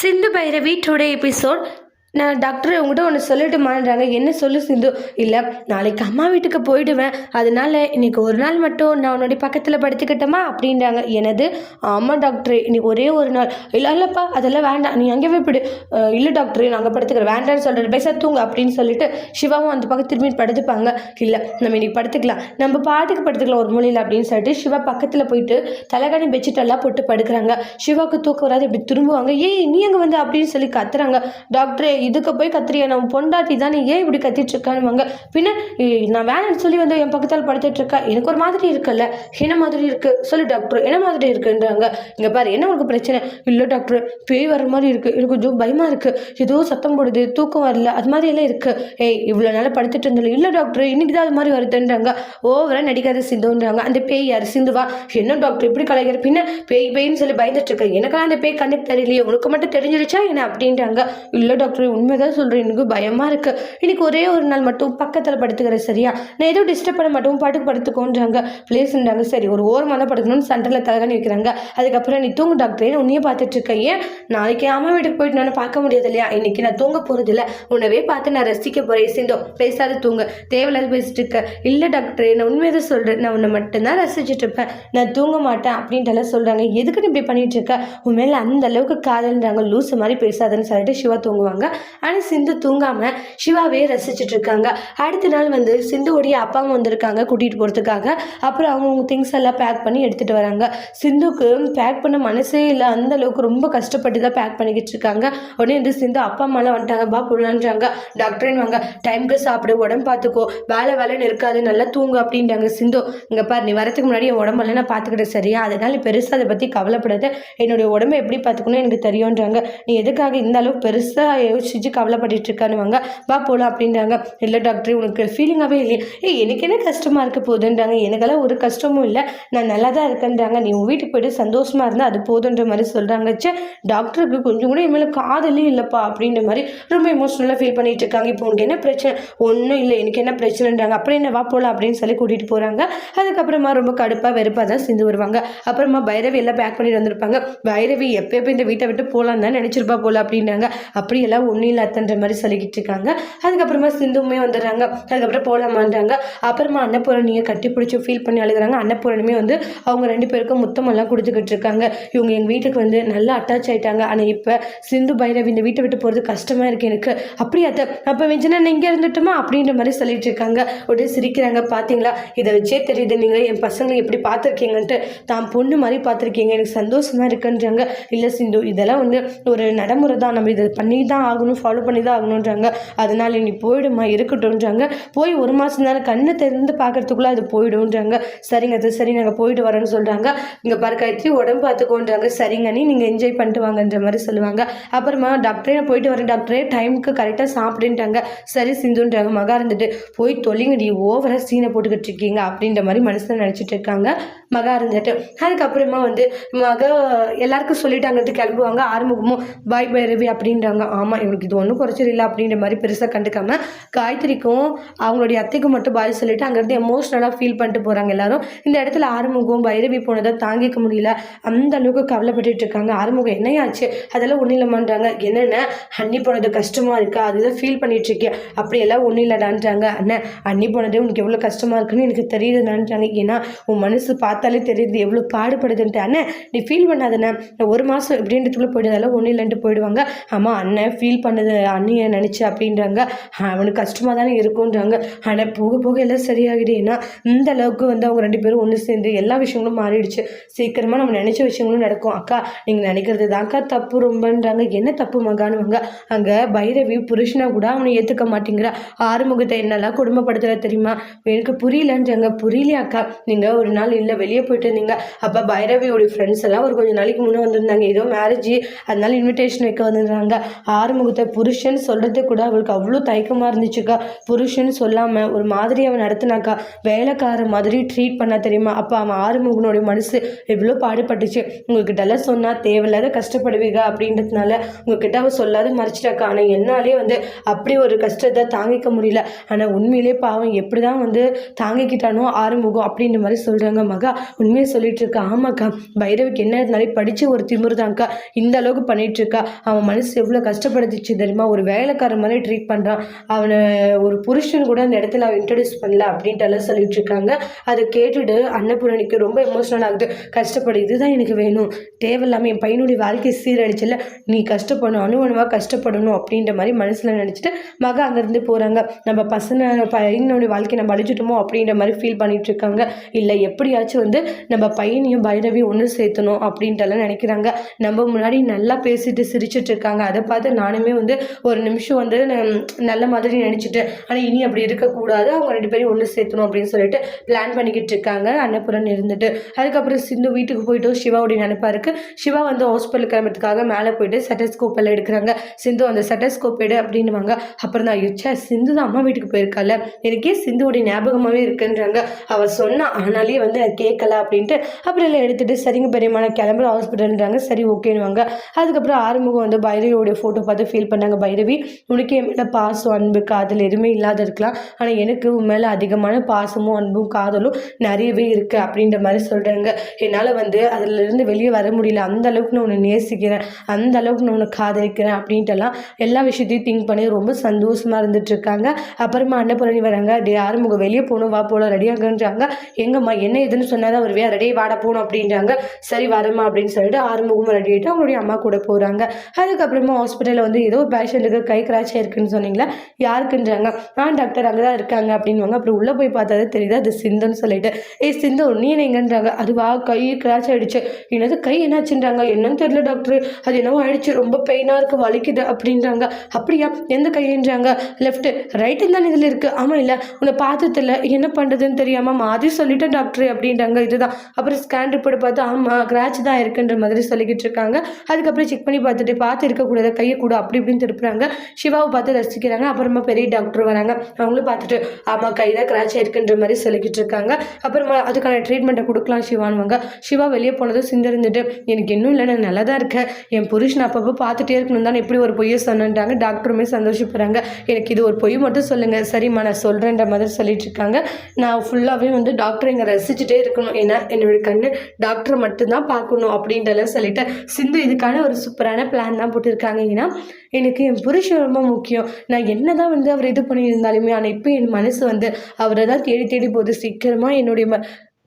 சிந்து Bhairavi today episode நான் doctor உங்கள்கிட்ட ஒன்று சொல்லட்டுமான்றாங்க என்ன சொல்லு சிந்து? இல்லை நாளைக்கு அம்மா வீட்டுக்கு போயிடுவேன். அதனால இன்னைக்கு ஒரு நாள் மட்டும் நான் உன்னுடைய பக்கத்தில் படுத்துக்கிட்டோமா? அப்படின்றாங்க. எனது ஆமாம் டாக்டர் இன்னைக்கு ஒரே ஒரு நாள். இல்லை இல்லைப்பா அதெல்லாம் வேண்டாம். நீ அங்கே போய் போயிடு இல்லை டாக்டர் நாங்கள் படுத்துக்கிறேன் வேண்டாம்னு சொல்கிறேன் பேச தூங்க அப்படின்னு சொல்லிட்டு சிவாவும் அந்த பக்கம் திரும்பி படுத்துப்பாங்க. இல்லை நம்ம இன்னைக்கு படுத்துக்கலாம். நம்ம பாட்டுக்கு படுத்துக்கலாம் ஒரு மொழியில் அப்படின்னு சொல்லிட்டு சிவா பக்கத்தில் போயிட்டு தலைகாணி பெட்ஷீட்டெல்லாம் போட்டு படுக்கிறாங்க. சிவாவுக்கு தூக்கம் வராது. இப்படி திரும்புவாங்க. ஏய் நீ அங்கே வந்து? அப்படின்னு சொல்லி கத்துறாங்க. டாக்டரே இதுக்கு போய் கத்துறியா நம்ம பொண்டாட்டி தானே ஏன் இப்படி கத்திட்டு இருக்கானுவாங்க பின்ன நான் வேணும்னு சொல்லி வந்து என் பக்கத்தால் படுத்துட்டு இருக்கா எனக்கு ஒரு மாதிரி இருக்குல்ல. என்ன மாதிரி இருக்கு? சொல்லு டாக்டர் என்ன மாதிரி இருக்குன்றாங்க. இங்க பாரு என்ன உனக்கு பிரச்சனை? இல்லை டாக்டர் பேய் வர மாதிரி இருக்கு. எனக்கு கொஞ்சம் பயமா இருக்கு. ஏதோ சத்தம் போடுது தூக்கம் வரல அது மாதிரி எல்லாம் இருக்கு. ஏய் இவ்வளோ நாள் படுத்துட்டு இருந்தல இல்லை டாக்டர் இன்னைக்கு தான் அது மாதிரி வருதுன்றாங்க. ஓவரா நடிக்காத சிந்துன்றாங்க. அந்த பேய் யார்? சிந்துவா? என்ன டாக்டர் இப்படி கலைகிற? பின்ன பேய் பேய்னு சொல்லி பயந்துட்டு இருக்க எனக்கெல்லாம் அந்த பேய் கண்ணுக்கு தெரியலையே. உனக்கு மட்டும் தெரிஞ்சிருச்சா என்ன? அப்படின்றாங்க. இல்லை டாக்டர் உண்மைதான் சொல்கிறேன் எனக்கு பயமாக இருக்குது இன்னைக்கு ஒரே ஒரு நாள் மட்டும் பக்கத்தில் படுத்துக்கிறேன் சரியா? நான் எதுவும் டிஸ்டர்ப் பண்ண மாட்டோம் பாட்டுக்கு படுத்துக்கோன்றாங்க. பிளேஸ்ன்றாங்க சரி ஒரு ஓரமாக தான் படுக்கணும்னு சென்டரில் தலைகாணி வைக்கிறாங்க. அதுக்கப்புறம் நீ தூங்கு டாக்டரே உன்னையே பார்த்துட்டு ஏன்? நாளைக்கு அம்மா வீட்டுக்கு போயிட்டு நான் பார்க்க முடியாது இல்லையா? இன்னைக்கு நான் தூங்க போகிறதில்ல உன்னவே பார்த்து நான் ரசிக்க போகிறேன் சிந்தோ பேசாத தூங்க. தேவையில்லாத பேசிட்டு இருக்க. இல்லை டாக்டரே நான் உண்மையை தான் சொல்கிறேன் நான் உன்னை மட்டும்தான் ரசிச்சுட்டு இருப்பேன். நான் தூங்க மாட்டேன் அப்படின்ட்டு எல்லாம் சொல்கிறாங்க எதுக்கு நீ இப்படி பண்ணிட்டு இருக்க? உன் மேலே அந்த அளவுக்கு காதல்ன்றாங்க. லூஸ் மாதிரி பேசாதுன்னு சொல்லிட்டு சிவா தூங்குவாங்க. ஆனால் சிந்து தூங்காமல் சிவாவே ரசிச்சுட்டு இருக்காங்க. அடுத்த நாள் வந்து சிந்துவோடைய அப்பாவும் வந்திருக்காங்க கூட்டிகிட்டு போகிறதுக்காக அப்புறம் அவங்கவுங்க திங்ஸ் எல்லாம் பேக் பண்ணி எடுத்துகிட்டு வராங்க. சிந்துக்கு பேக் பண்ண மனசே இல்லை. அந்த அளவுக்கு ரொம்ப கஷ்டப்பட்டு தான் பேக் பண்ணிக்கிட்டு இருக்காங்க. உடனே வந்து சிந்து அப்பா அம்மாலாம் வந்துட்டாங்க. பா புள்ளன்றாங்க டாக்டர்னு வாங்க. டைம்க்கு சாப்பிடு. உடம்பு பார்த்துக்கோ வேலை வேலைன்னு இருக்காது நல்லா தூங்கு அப்படின்றாங்க சிந்து. இங்கே பாரு நீ வரதுக்கு முன்னாடி என் உடம்பெல்லாம் நான் பார்த்துக்கிட்டேன் சரியா? அதனால பெருசாக அதை பற்றி கவலைப்படாத. என்னுடைய உடம்பை எப்படி பார்த்துக்கணும் எனக்கு தெரியுன்றாங்க நீ எதுக்காக இந்த அளவுக்கு பெருசாக யோசிச்சு கவலைப்பட்டுட்டு இருக்கானுவாங்க வா போகலாம் அப்படின்றாங்க. இல்லை டாக்டர் உனக்கு ஃபீலிங்காகவே இல்லையே. ஏய் எனக்கு என்ன கஷ்டமாக இருக்க போகுதுன்றாங்க. எனக்கெல்லாம் ஒரு கஷ்டமும் இல்லை. நான் நல்லா தான் இருக்கேன்றாங்க. நீ உன் வீட்டுக்கு போயிட்டு சந்தோஷமா இருந்தால் அது போதுன்ற மாதிரி சொல்கிறாங்க சே டாக்டருக்கு கொஞ்சம் கூட இனிமேல் காதலே இல்லைப்பா அப்படின்ற மாதிரி ரொம்ப எமோஷ்னலாக ஃபீல் பண்ணிட்டு இருக்காங்க இப்போ உனக்கு என்ன பிரச்சனை? ஒன்றும் இல்லை. எனக்கு என்ன பிரச்சனைன்றாங்க. அப்புறம் என்ன வா போகலாம் அப்படின்னு சொல்லி கூட்டிகிட்டு போகிறாங்க அதுக்கப்புறமா ரொம்ப கடுப்பாக வெறுப்பாக தான் சிந்து வருவாங்க. அப்புறமா பைரவி எல்லாம் பேக் பண்ணிட்டு வந்திருப்பாங்க. பைரவி எப்போ எப்போ இந்த வீட்டை விட்டு போகலான்னு தான் நினச்சிருப்பா போல அப்படின்னாங்க அப்படியெல்லாம் ஒன்றும் இல்லை அத்தன்ற மாதிரி சொல்லிக்கிட்டு இருக்காங்க. அதுக்கப்புறமா சிந்துவுமே வந்துடுறாங்க. அதுக்கப்புறம் போகலாமான்றாங்க அப்புறமா அன்னபூரணியை கட்டி பிடிச்சி ஃபீல் பண்ணி அழுகுறாங்க. அன்னபூரணியுமே வந்து அவங்க ரெண்டு பேருக்கும் முத்தமெல்லாம் கொடுத்துக்கிட்டு இருக்காங்க. இவங்க எங்கள் வீட்டுக்கு வந்து நல்லா அட்டாச் ஆகிட்டாங்க ஆனால் இப்போ சிந்து பைரவி இந்த வீட்டை விட்டு போகிறது கஷ்டமாக இருக்குது எனக்கு. அப்படியா அப்போ வெஞ்சனா இங்கே இருந்துட்டுமா? அப்படின்ற மாதிரி சொல்லிட்டு இருக்காங்க. உடனே சிரிக்கிறாங்க. பார்த்தீங்களா இதை வச்சே தெரியுது. நீங்கள் என் பசங்களை எப்படி பார்த்துருக்கீங்கன்ட்டு. தான் பொண்ணு மாதிரி பார்த்துருக்கீங்க. எனக்கு சந்தோஷமா இருக்குன்றாங்க. இல்லை சிந்து இதெல்லாம் வந்து ஒரு நடைமுறை தான் நம்ம இதை பண்ணி தான் ஆகணும். ஆகணும் ஃபாலோ பண்ணி தான் ஆகணுன்றாங்க அதனால நீ போயிடுமா இருக்கட்டும்ன்றாங்க. போய் ஒரு மாதம் தானே கண்ணை திறந்து பார்க்கறதுக்குள்ளே அது போயிடும்ன்றாங்க. சரிங்க அது சரி நாங்கள் போயிட்டு வரோன்னு சொல்கிறாங்க இங்கே பாரு காயத்ரி உடம்பு பார்த்துக்கோன்றாங்க. சரிங்க நீ நீங்கள் என்ஜாய் பண்ணிட்டு வாங்கன்ற மாதிரி சொல்லுவாங்க. அப்புறமா டாக்டரே நான் போயிட்டு வரேன் டாக்டரே டைமுக்கு கரெக்டாக சாப்பிடுன்ட்டாங்க. சரி சிந்துன்றாங்க மகா இருந்துட்டு. போய் தொல்லிங்கடி ஓவராக சீனை போட்டுக்கிட்டு இருக்கீங்க அப்படின்ற மாதிரி மனசில் நினச்சிட்டு இருக்காங்க. மகா இருந்துட்டு. அதுக்கப்புறமா வந்து மக எல்லாருக்கும் சொல்லிட்டாங்கிறது கிளம்புவாங்க ஆறுமுகமும் பாய் பை ரவி அப்படின்றாங்க. ஆமாம் இவனுக்கு இது ஒன்றும் குறைச்சல் இல்லை அப்படின்ற மாதிரி பெருசாக கண்டுக்காமல் காயத்ரிக்கும் அவங்களுடைய அத்தைக்கும் மட்டும் பாய் சொல்லிட்டு அங்கேருந்து எமோஷ்னலாக ஃபீல் பண்ணிட்டு போகிறாங்க எல்லாரும். இந்த இடத்துல ஆறுமுகம் பைரவி போனதை தாங்கிக்க முடியல. அந்த அளவுக்கு கவலைப்பட்டுட்டு இருக்காங்க. ஆறுமுகம் என்னையாச்சு? அதெல்லாம் ஒன்றும் இல்லைமான்றாங்க என்னென்ன? அண்ணி போனது கஷ்டமாக இருக்கா? அதுதான் ஃபீல் பண்ணிட்டு இருக்கேன் அப்படியெல்லாம் ஒன்றும் இல்லைடான்றாங்க. அண்ணன் அண்ணி போனது உனக்கு எவ்வளோ கஷ்டமாக இருக்குன்னு எனக்கு தெரியுதுடான்றாங்க ஏன்னா உன் மனசு பார்த்தாலே தெரியுது. எவ்வளோ பாடுபடுதுன்ட்டு. அண்ணன் நீ ஃபீல் பண்ணாதண்ணே. ஒரு மாதம் எப்படின்றதுக்குள்ளே போயிடுது அதெல்லாம் ஒன்றும் இல்லைன்ட்டு போயிடுவாங்க. ஆமாம் அண்ணன் ஃபீல் பண்ணுது அண்ணியை நினச்சி அப்படின்றாங்க. அவனுக்கு கஷ்டமாக தானே இருக்குன்றாங்க ஆனால் போக போக எல்லாம் சரியாகிடு ஏன்னா இந்த அளவுக்கு வந்து அவங்க ரெண்டு பேரும் ஒன்று சேர்ந்து எல்லா விஷயங்களும் மாறிடுச்சு. சீக்கிரமாக நம்ம நினச்ச விஷயங்களும் நடக்கும். அக்கா நீங்கள் நினைக்கிறது தான்க்கா தப்பு ரொம்பன்றாங்க. என்ன தப்பு மகானுவாங்க? அங்கே பைரவி புருஷனா கூட அவனை ஏற்றுக்க மாட்டேங்கிறா. ஆறுமுகத்தை என்னெல்லாம் குடும்பப்படுத்துகிற தெரியுமா? எனக்கு புரியலன்றாங்க. புரியலையா அக்கா. நீங்கள் ஒரு நாள் இல்லை வெளியே போயிட்டு இருந்தீங்க அப்போ பைரவியோட ஃப்ரெண்ட்ஸ் எல்லாம் ஒரு கொஞ்சம் நாளைக்கு முன்னே வந்திருந்தாங்க. ஏதோ மேரேஜ் அதனால இன்விடேஷன் வைக்க வந்திருந்தாங்க. ஆறுமுகம் ஆறுமுகத்தை புருஷன் சொல்கிறது கூட அவளுக்கு அவ்வளோ தயக்கமாக இருந்துச்சுக்கா. புருஷன் சொல்லாமல் ஒரு மாதிரி அவன் நடத்தினாக்கா வேலைக்கார மாதிரி ட்ரீட் பண்ணால் தெரியுமா? அப்போ அவன் ஆறுமுகனுடைய மனசு எவ்வளோ பாடுபட்டுச்சு. உங்ககிட்டலாம் சொன்னால் தேவையில்லாத கஷ்டப்படுவீங்க அப்படின்றதுனால உங்ககிட்ட அவள் சொல்லாத மறைச்சிட்டாக்கா. ஆனால் என்னாலே வந்து அப்படி ஒரு கஷ்டத்தை தாங்கிக்க முடியல. ஆனால் உண்மையிலே பாவம் எப்படி தான் வந்து தாங்கிக்கிட்டானோ ஆறுமுகம் அப்படின்ற மாதிரி சொல்கிறாங்க மகா. உண்மையை சொல்லிட்டு இருக்கா. ஆமாக்கா பைரவிக்கு என்ன இருந்தாலும் படித்த ஒரு திமிரு தான்க்கா இந்த அளவுக்கு பண்ணிட்டு இருக்கா. அவன் மனசு எவ்வளோ ஆயிடுச்சு தெரியுமா? ஒரு வேலைக்காரன் மாதிரி ட்ரீட் பண்ணுறான் அவனை ஒரு புருஷன் கூட அந்த இடத்துல அவன் இன்ட்ரடியூஸ் பண்ணல அப்படின்ட்டு சொல்லிட்டு இருக்காங்க. அதை கேட்டுட்டு அன்னபூரணிக்கு ரொம்ப எமோஷனல் ஆகுது. கஷ்டப்படு இதுதான் எனக்கு வேணும். தேவையில்லாமல் என் பையனுடைய வாழ்க்கை சீரழிச்சில்ல. நீ கஷ்டப்படணும் அணுவணுவாக கஷ்டப்படணும் அப்படின்ற மாதிரி மனசில் நினச்சிட்டு மகா அங்கேருந்து போகிறாங்க நம்ம பசங்க பையனுடைய வாழ்க்கையை நம்ம அழிச்சிட்டோமோ அப்படின்ற மாதிரி ஃபீல் பண்ணிட்டு இருக்காங்க. இல்லை எப்படியாச்சும் வந்து நம்ம பையனையும் பைரவியும் ஒன்று சேர்த்தணும் அப்படின்ட்டுலாம் நினைக்கிறாங்க. நம்ம முன்னாடி நல்லா பேசிட்டு சிரிச்சிட்டு இருக்காங்க. அதை பார்த்து நானுமே வந்து ஒரு நிமிஷம் வந்து நல்ல மாதிரி நினச்சிட்டு ஆனால் இனி அப்படி இருக்கக்கூடாது. அவங்க ரெண்டு பேரும் ஒன்று சேர்த்தணும் அப்படின்னு சொல்லிட்டு பிளான் பண்ணிக்கிட்டு இருக்காங்க. அன்னபுரன் இருந்துட்டு. அதுக்கப்புறம் சிந்து வீட்டுக்கு போயிட்டு சிவாவுடைய நினைப்பா இருக்கு சிவா வந்து ஹாஸ்பிட்டல் கிளம்புறதுக்காக மேலே போயிட்டு செட்டஸ்கோப் எல்லாம் எடுக்கிறாங்க. சிந்து அந்த செட்டஸ்கோப் எடு அப்படின்னுவாங்க. அப்புறம் தான் யோசிச்சா சிந்து தான் அம்மா வீட்டுக்கு போயிருக்கால எனக்கே சிந்துவோடைய ஞாபகமாகவே இருக்குன்றாங்க. அவள் சொன்னா ஆனாலே வந்து அது கேட்கல அப்படின்ட்டு. அப்புறம் எல்லாம் எடுத்துட்டு சரிங்க பெரியமான கிளம்புற ஹாஸ்பிட்டல்ன்றாங்க சரி ஓகேன்னுவாங்க. அதுக்கப்புறம் ஆறுமுகம் வந்து பைரவியோடைய ஃபோட்டோ பார்த்து ஃபீல் பண்ணாங்க. பைரவி உனக்கு என் மேலே பாசம் அன்பு காதல் எதுவுமே இல்லாத இருக்கலாம். ஆனால் எனக்கு உன் மேலே அதிகமான பாசமும் அன்பும் காதலும் நிறையவே இருக்குது அப்படின்ற மாதிரி சொல்கிறாங்க என்னால் வந்து அதிலிருந்து வெளியே வர முடியல. அந்த அளவுக்கு நான் உன்னை நேசிக்கிறேன். அந்த அளவுக்கு நான் உன்னை காதலிக்கிறேன் அப்படின்ட்டுலாம் எல்லா விஷயத்தையும் திங்க் பண்ணி ரொம்ப சந்தோஷமாக இருந்துட்டுருக்காங்க அப்புறமா அப்புறமா அன்னபூரணி வராங்க. டே ஆறுமுக வெளியே போகணும் வா போல ரெடியாகன்றாங்க எங்கம்மா என்ன இதுன்னு சொன்னாதான் வருவியா ரெடியே வாட போகணும் அப்படின்றாங்க. சரி வரமா அப்படின்னு சொல்லிட்டு ஆறுமுகமும் ரெடி ஆகிட்டு அவங்களுடைய அம்மா கூட போகிறாங்க அதுக்கப்புறமா ஹாஸ்பிட்டலில் வந்து ஏதோ பேஷண்ட்டுக்கு கை கிராச் இருக்குன்னு சொன்னீங்களா? யாருக்குன்றாங்க? ஆ டாக்டர் அங்கே தான் இருக்காங்க அப்படின்வாங்க அப்புறம் உள்ளே போய் பார்த்தா தெரியுது அது சிந்துன்னு சொல்லிட்டு. ஏய் சிந்து நீ எங்கன்றாங்க? அதுவா? கை கிராச் ஆகிடுச்சு என்னது கை என்னாச்சுன்றாங்க? என்னன்னு தெரியல டாக்டர் அது என்னவோ ஆயிடுச்சு. ரொம்ப பெயினாக இருக்குது வலிக்குது அப்படின்றாங்க. அப்படியா? எந்த கைன்றாங்க லெஃப்ட்டு ரைட்டு தான் இதில் இருக்குது ஆமாம் இல்லை. உன்னை பார்த்ததில்ல என்ன பண்ணுறதுன்னு தெரியாமல் மாதிரி சொல்லிட்டேன் டாக்டர் அப்படின்றாங்க. இதுதான். அப்புறம் ஸ்கேன் ரிப்போர்ட் பார்த்து ஆமாம் கிராச் தான் இருக்குன்ற மாதிரி சொல்லிக்கிட்டு இருக்காங்க. அதுக்கப்புறம் செக் பண்ணி பார்த்துட்டு பார்த்து இருக்கக்கூடாது. கையை கூட அப்படி இப்படின்னு திருப்புறாங்க. சிவாவை பார்த்து ரசிக்கிறாங்க. அப்புறமா பெரிய டாக்டர் வராங்க. அவங்களும் பார்த்துட்டு ஆமாம் கையில் கிராச் ஆயிருக்குன்ற மாதிரி சொல்லிக்கிட்டு இருக்காங்க. அப்புறமா அதுக்கான ட்ரீட்மெண்ட்டை கொடுக்கலாம் சிவானுவாங்க சிவா வெளியே போனதும் சிந்திருந்துட்டு எனக்கு இன்னும் இல்லை நான் நல்லா தான் இருக்கேன். என் புருஷன் அப்பப்போ பார்த்துட்டே இருக்கணும் தான் எப்படி ஒரு பொய்யை சொன்னேன்ட்டாங்க. டாக்டருமே சந்தோஷப்படுறாங்க. எனக்கு இது ஒரு பொய் மட்டும் சொல்லுங்கள் சரிம்மா நான் சொல்கிறேன்ற மாதிரி சொல்லிட்டு இருக்காங்க. நான் ஃபுல்லாகவே வந்து டாக்டர் இங்கே ரசிச்சுட்டே இருக்கணும். ஏன்னா என்னோட கண்ணு டாக்டரை மட்டும்தான் பார்க்கணும். அப்படின்றலாம் சொல்லிட்டு சிந்து இதுக்கான ஒரு சூப்பரான பிளான் தான் போட்டிருக்காங்க. ஏன்னா எனக்கு என் புருஷன் ரொம்ப முக்கியம். நான் என்ன தான் வந்து அவர் இது பண்ணியிருந்தாலுமே ஆனால் இப்போ என் மனசு வந்து அவரை தான் தேடி தேடி போகுது. சீக்கிரமாக என்னுடைய ம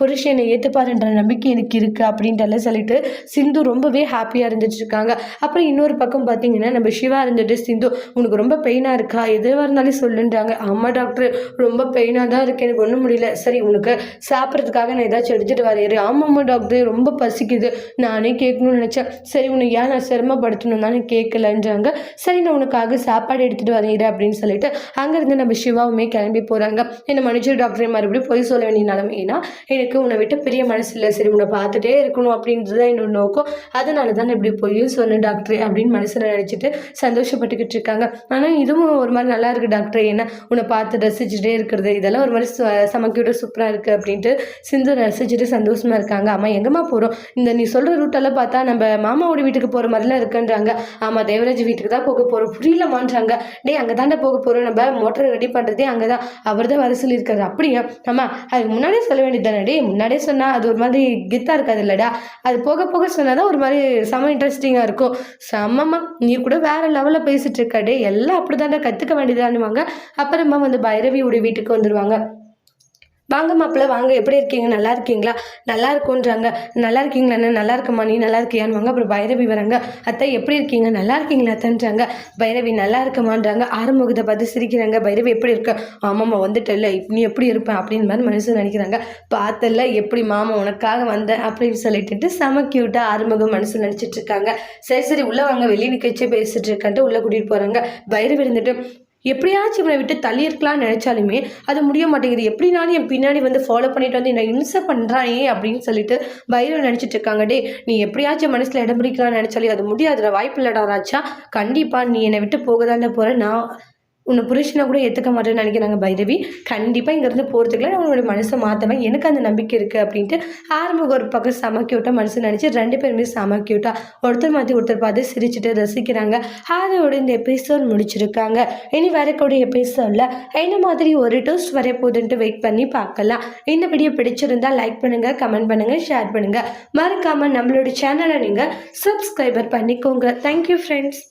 புருஷனை ஏற்றுப்பாருன்ற நம்பிக்கை எனக்கு இருக்குது அப்படின்றலாம் சொல்லிட்டு சிந்து ரொம்பவே ஹாப்பியாக இருந்துட்டு இருக்காங்க. அப்புறம் இன்னொரு பக்கம் பார்த்தீங்கன்னா நம்ம சிவா இருந்துட்டு சிந்து உனக்கு ரொம்ப பெயினாக இருக்கா? எதுவாக இருந்தாலும் சொல்லுன்றாங்க. ஆமாம் டாக்டர் ரொம்ப பெயினாக தான் இருக்கு. எனக்கு ஒன்றும் முடியல. சரி உனக்கு சாப்பிட்றதுக்காக நான் ஏதாச்சும் எடுத்துகிட்டு வரேன் ஆமாம்மா டாக்டர் ரொம்ப பசிக்குது. நானே கேட்கணும்னு நினச்சேன். சரி உன்னை ஏன் நான் சிரமப்படுத்தணும் தானே கேட்கலன்றாங்க. சரி நான் உனக்காக சாப்பாடு எடுத்துகிட்டு வரையிறேன். அப்படின்னு சொல்லிட்டு அங்கேருந்து நம்ம சிவாவுமே கிளம்பி போகிறாங்க என்ன மனுஷர் டாக்டரை மறுபடியும் போய் சொல்ல வேண்டிய நிலைமை ஏன்னா எனக்கு உன்னை விட்டு பெரிய மனசு இல்லை சரி உன்னை பார்த்துட்டே இருக்கணும் அப்படின்றது தான் என்னோட நோக்கம். அதனால தான் இப்படி பொய்யும் சொன்னேன் டாக்டர் அப்படின்னு மனசில் நினச்சிட்டு சந்தோஷப்பட்டுக்கிட்டு இருக்காங்க. ஆனால் இதுவும் ஒரு மாதிரி நல்லா இருக்குது டாக்டர். ஏன்னா உன்னை பார்த்து ரசிச்சுட்டே இருக்கிறது இதெல்லாம் ஒரு மாதிரி சமக்கியோட சூப்பராக இருக்குது அப்படின்ட்டு சிந்து ரசிச்சுட்டு சந்தோஷமாக இருக்காங்க. ஆமாம் எங்கம்மா போகிறோம் இந்த நீ சொல்கிற ரூட்டெல்லாம் பார்த்தா நம்ம மாமாவோட வீட்டுக்கு போகிற மாதிரிலாம் இருக்குன்றாங்க. ஆமாம் தேவராஜ் வீட்டுக்கு தான் போக போகிறோம் புரியலமான்றாங்க டேய் அங்கே தாண்டா போக போகிறோம் நம்ம மோட்டரை ரெடி பண்ணுறதே அங்கே தான் அவர் தான் வர சொல்லியிருக்காரு. அப்படியா? ஆமாம் அதுக்கு முன்னாடியே சொல்ல வேண்டியது தானே முன்னாடியே சொன்னால் அது ஒரு மாதிரி கெத்தாக இருக்காது இல்லைடா அது போக போக சொன்னால் தான் ஒரு மாதிரி செம இன்ட்ரெஸ்டிங்காக இருக்கும். செம்மம்மா நீ கூட வேறு லெவலில் பேசிகிட்டு இருக்க டே எல்லாம் அப்படி தாண்டா கற்றுக்க வேண்டியதானுவாங்க அப்புறமா வந்து பைரவியோட வீட்டுக்கு வந்துடுவாங்க வாங்க மாப்பிள்ள வாங்க. எப்படி இருக்கீங்க? நல்லா இருக்கீங்களா? நல்லா இருக்குன்றாங்க. நல்லா இருக்கீங்களாண்ணா நல்லா இருக்கம்மா நீ நல்லா இருக்கியான்னு வாங்க அப்புறம் பைரவி வராங்க. அத்தை எப்படி இருக்கீங்க? நல்லா இருக்கீங்களா அத்தன்றாங்க. பைரவி நல்லா இருக்கமான்றாங்க ஆறுமுகத்தை பார்த்து சிரிக்கிறாங்க. பைரவி எப்படி இருக்க? ஆமாம்மா வந்துட்டல நீ எப்படி இருப்பேன் அப்படின்னு மாதிரி மனுஷன் நினைக்கிறாங்க. பார்த்தல எப்படி மாமா உனக்காக வந்தேன் அப்படின்னு சொல்லிட்டு செம கியூட்டாக ஆறுமுகம் மனசு நினச்சிட்டு இருக்காங்க. சரி சரி உள்ளே வாங்க. வெளியே நிற்க பேசிட்டு இருக்கான்ட்டு உள்ளே கூட்டிகிட்டு போகிறாங்க பைரவி இருந்துட்டு எப்படியாச்சும் இவனை விட்டு தள்ளி இருக்கலாம்னு நினச்சாலுமே அது முடிய மாட்டேங்குது. எப்படினாலும் என் பின்னாடி வந்து ஃபாலோ பண்ணிட்டு வந்து என்னை இம்சை பண்ணுறானே அப்படின்னு சொல்லிட்டு பைரவ் நினச்சிட்டு இருக்காங்க. டே நீ எப்படியாச்சும் மனசில் இடம் பிடிக்கலாம்னு நினச்சாலே அது முடியாதுல வாய்ப்பு இல்லடா ராஜா. கண்டிப்பாக நீ என்னை விட்டு போக தானே போகிற நான் உன்னை புருஷனை கூட ஏற்றுக்க மாட்டேன்னு நினைக்கிறாங்க பைரவி. கண்டிப்பாக இங்கேருந்து போகிறதுக்குள்ள நான் உன்னோட மனசை மாற்றுவேன் எனக்கு அந்த நம்பிக்கை இருக்குது அப்படின்ட்டு ஆரம்பம் ஒரு பக்கம் செம க்யூட்டாக மனசு நினச்சி ரெண்டு பேருமே செம க்யூட்டாக ஒருத்தர் மாற்றி ஒருத்தர் பார்த்து சிரிச்சுட்டு ரசிக்கிறாங்க. அதோட இந்த எபிசோட் முடிச்சிருக்காங்க. இனி வரக்கூடிய எபிசோடில் என்ன மாதிரி ஒரு டோஸ்ட் வர போகுதுன்ட்டு வெயிட் பண்ணி பார்க்கலாம். இந்த வீடியோ பிடிச்சிருந்தா லைக் பண்ணுங்கள் கமெண்ட் பண்ணுங்கள் ஷேர் பண்ணுங்கள் மறக்காமல் நம்மளோட சேனலை நீங்கள் சப்ஸ்கிரைபர் பண்ணிக்கோங்க. Thank you friends